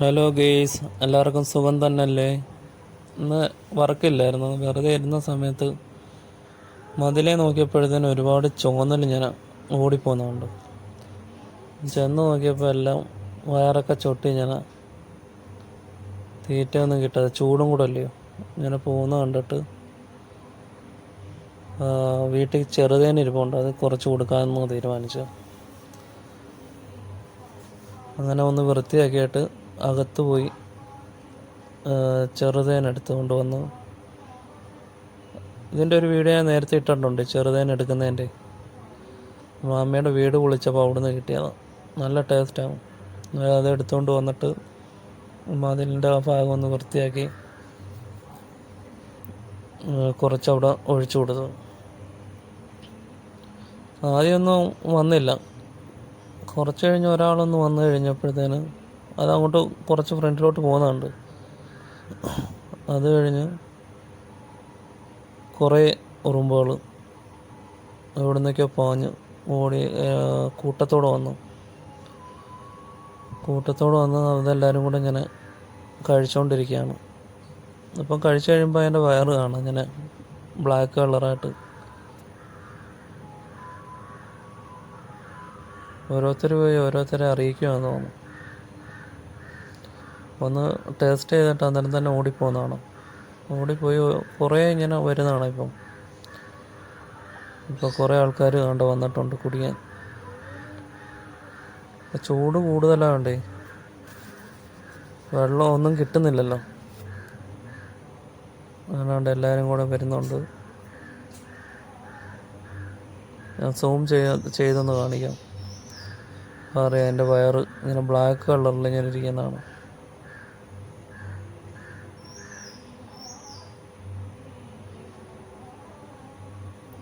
Hello guys എല്ലാവർക്കും സുഖം തന്നെയല്ലേ? ഇന്ന് വർക്കില്ലായിരുന്നു. വെറുതെ ഇരുന്ന സമയത്ത് മതിലേ നോക്കിയപ്പോഴത്തേനും ഒരുപാട് ചുവന്നൽ ഞാൻ ഓടിപ്പോകുന്നുണ്ട്. ചെന്ന് നോക്കിയപ്പോൾ എല്ലാം വയറൊക്കെ ചൊട്ടി ഞാൻ തീറ്റ ഒന്നും കിട്ടാതെ ചൂടും കൂടെ അല്ലയോ? ഇങ്ങനെ പോകുന്ന കണ്ടിട്ട് വീട്ടിൽ ചെറുതേനിരിപ്പുണ്ട് അത് കുറച്ച് കൊടുക്കാമെന്ന് തീരുമാനിച്ചു. അങ്ങനെ ഒന്ന് വൃത്തിയാക്കിയിട്ട് അകത്ത് പോയി ചെറുതേൻ എടുത്തുകൊണ്ട് വന്നു ഇതിന്റെ ഒരു വീഡിയോ ഞാൻ നേരത്തെ ഇട്ടിട്ടുണ്ട് ചെറുതേൻ എടുക്കുന്നതിന്റെ. മാമ്മയുടെ വീട് പൊളിച്ചപ്പോൾ അവിടുന്ന് കിട്ടിയതാണ് നല്ല ടേസ്റ്റാണ് അത് എടുത്തുകൊണ്ട് വന്നിട്ട് മതിലിന്റെ ആ ഭാഗം ഒന്ന് വൃത്തിയാക്കി കുറച്ച് കുറച്ചവിടെ ഒഴിച്ചു കൊടുത്തു. ആദ്യമൊന്നും വന്നില്ല. കുറച്ച് കഴിഞ്ഞ് ഒരാളൊന്ന് വന്നു കഴിഞ്ഞപ്പോഴത്തേന് അതങ്ങോട്ട് കുറച്ച് ഫ്രണ്ടിലോട്ട് പോകുന്നുണ്ട് അത് കഴിഞ്ഞ് കുറേ ഉറുമ്പുകൾ അവിടെ നിന്നൊക്കെ പാഞ്ഞ് ഓടി കൂട്ടത്തോട് വന്നു. കൂട്ടത്തോടെ വന്ന് അതെല്ലാവരും കൂടെ ഇങ്ങനെ കഴിച്ചുകൊണ്ടിരിക്കുകയാണ് അപ്പം കഴിച്ചു കഴിയുമ്പോൾ അതിന്റെ വയറ് കാണാം ഇങ്ങനെ ബ്ലാക്ക് കളറായിട്ട്. ഓരോരുത്തർ പോയി ഓരോരുത്തരെ അറിയിക്കുകയാണെന്ന് തോന്നുന്നു. ഒന്ന് ടേസ്റ്റ് ചെയ്തിട്ട് അന്നേരം തന്നെ ഓടിപ്പോകുന്നതാണ് ഓടിപ്പോയി കുറേ ഇങ്ങനെ വരുന്നതാണ് ഇപ്പം. ഇപ്പോൾ കുറേ ആൾക്കാർ കണ്ട് വന്നിട്ടുണ്ട് കുടിക്കാൻ. ചൂട് കൂടുതലാണ്ടേ വെള്ളം ഒന്നും കിട്ടുന്നില്ലല്ലോ. അതുകൊണ്ട് എല്ലാവരും കൂടെ വരുന്നുണ്ട്. ഞാൻ സൂം ചെയ്ത് ചെയ്തൊന്ന് കാണിക്കാം. അറിയാം എന്റെ വയറ് ഇങ്ങനെ ബ്ലാക്ക് കളറിൽ ഇങ്ങനെ ഇരിക്കുന്നതാണ്.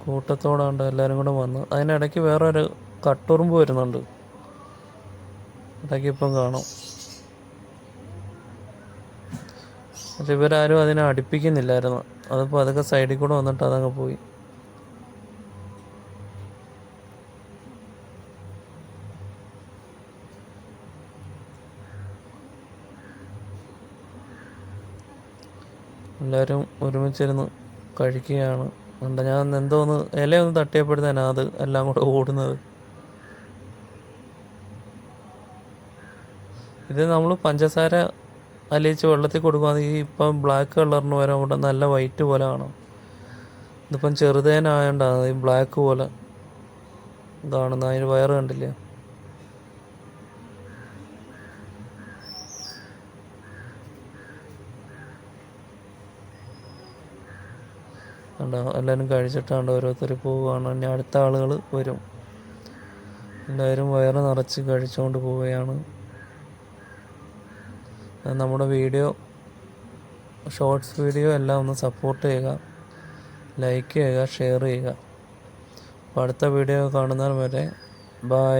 കൂട്ടത്തോടാണ്ട് എല്ലാവരും കൂടെ വന്ന്. അതിനിടയ്ക്ക് വേറൊരു കട്ടുറുമ്പ് വരുന്നുണ്ട്. ഇടയ്ക്ക് ഇപ്പം കാണും. പക്ഷെ ഇവരാരും അതിനെ അടുപ്പിക്കുന്നില്ലായിരുന്നു. അതിപ്പോൾ അതൊക്കെ സൈഡിൽ കൂടെ വന്നിട്ട് അതങ്ങ് പോയി. എല്ലാവരും ഒരുമിച്ചിരുന്ന് കഴിക്കുകയാണ്. ഉണ്ട് ഞാൻ എന്തോ ഒന്ന് ഇല ഇലയൊന്ന് തട്ടിയപ്പോഴത്തേനാ അത് എല്ലാം കൂടെ ഓടുന്നത്. ഇത് നമ്മൾ പഞ്ചസാര അലിയിച്ച് വെള്ളത്തിൽ കൊടുക്കുകയാണെങ്കിൽ ഇപ്പം ബ്ലാക്ക് കളറിന് വരെ അവിടെ നല്ല വൈറ്റ് പോലെ കാണാം. ഇതിപ്പം ചെറുതേനായോണ്ടാണ് ഈ ബ്ലാക്ക് പോലെ ഇതാണെന്ന്. അതിന് വയറ് കണ്ടില്ലേ? കണ്ടോ? എല്ലാവരും കഴിച്ചിട്ടാണ്ട് ഓരോരുത്തർ പോവുകയാണ്. ഇനി അടുത്ത ആളുകൾ വരും. എല്ലാവരും വയറ് നിറച്ച് കഴിച്ചുകൊണ്ട് പോവുകയാണ്. നമ്മുടെ വീഡിയോ ഷോർട്സ് വീഡിയോ എല്ലാം ഒന്ന് സപ്പോർട്ട് ചെയ്യുക ലൈക്ക് ചെയ്യുക ഷെയർ ചെയ്യുക. അപ്പോൾ അടുത്ത വീഡിയോ കാണുന്നവരെ ബായ്